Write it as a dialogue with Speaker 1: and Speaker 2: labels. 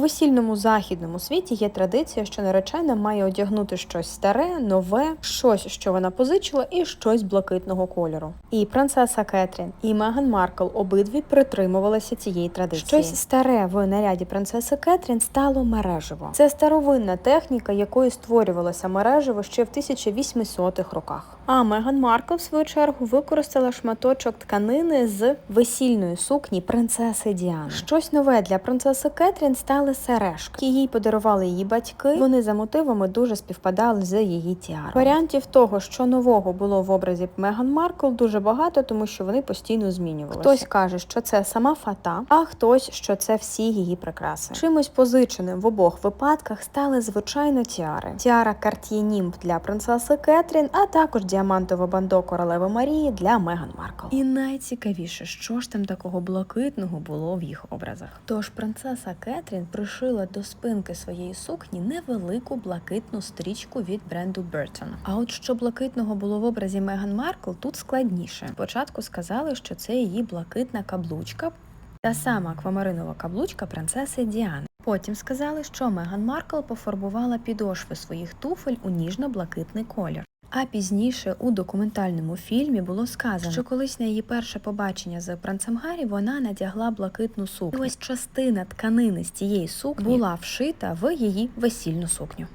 Speaker 1: весільному західному світі є традиція, що наречена має одягнути щось старе, нове, щось, що вона позичила, і щось блакитного кольору. І принцеса Кетрін, і Меган Маркл обидві притримувалися цієї традиції. Щось старе в наряді принцеси Кетрін стало мережево. Це старовинна техніка, якою створювалося мережево ще в 1800-х роках. А Меган Маркл, в свою чергу, використала шматочок тканини з весільної сукні принцеси Діани. Щось нове для принцеси Кетрін стали сережки. Їй подарували її батьки. Вони за мотивами дуже співпадали з її тіарою. Варіантів того, що нового було в образі Меган Маркл, дуже багато, тому що вони постійно змінювалися. Хтось каже, що це сама фата, а хтось, що це всі її прикраси. Чимось позиченим в обох випадках стали звичайно тіари. Тіара Cartier для принцеси Кетрін, а також діамантове бандо королеви Марії для Меган Маркл. І найцікавіше, що ж там такого блакитного було в їх образах. Тож принцеса Кетрін пришила до спинки своєї сукні невелику блакитну стрічку від бренду Burton. А от що блакитного було в образі Меган Маркл, тут складніше. Спочатку сказали, що це її блакитна каблучка. Та сама аквамаринова каблучка принцеси Діани. Потім сказали, що Меган Маркл пофарбувала підошви своїх туфель у ніжно-блакитний колір. А пізніше у документальному фільмі було сказано, що колись на її перше побачення з принцем Гаррі вона надягла блакитну сукню. І ось частина тканини з цієї сукні була вшита в її весільну сукню.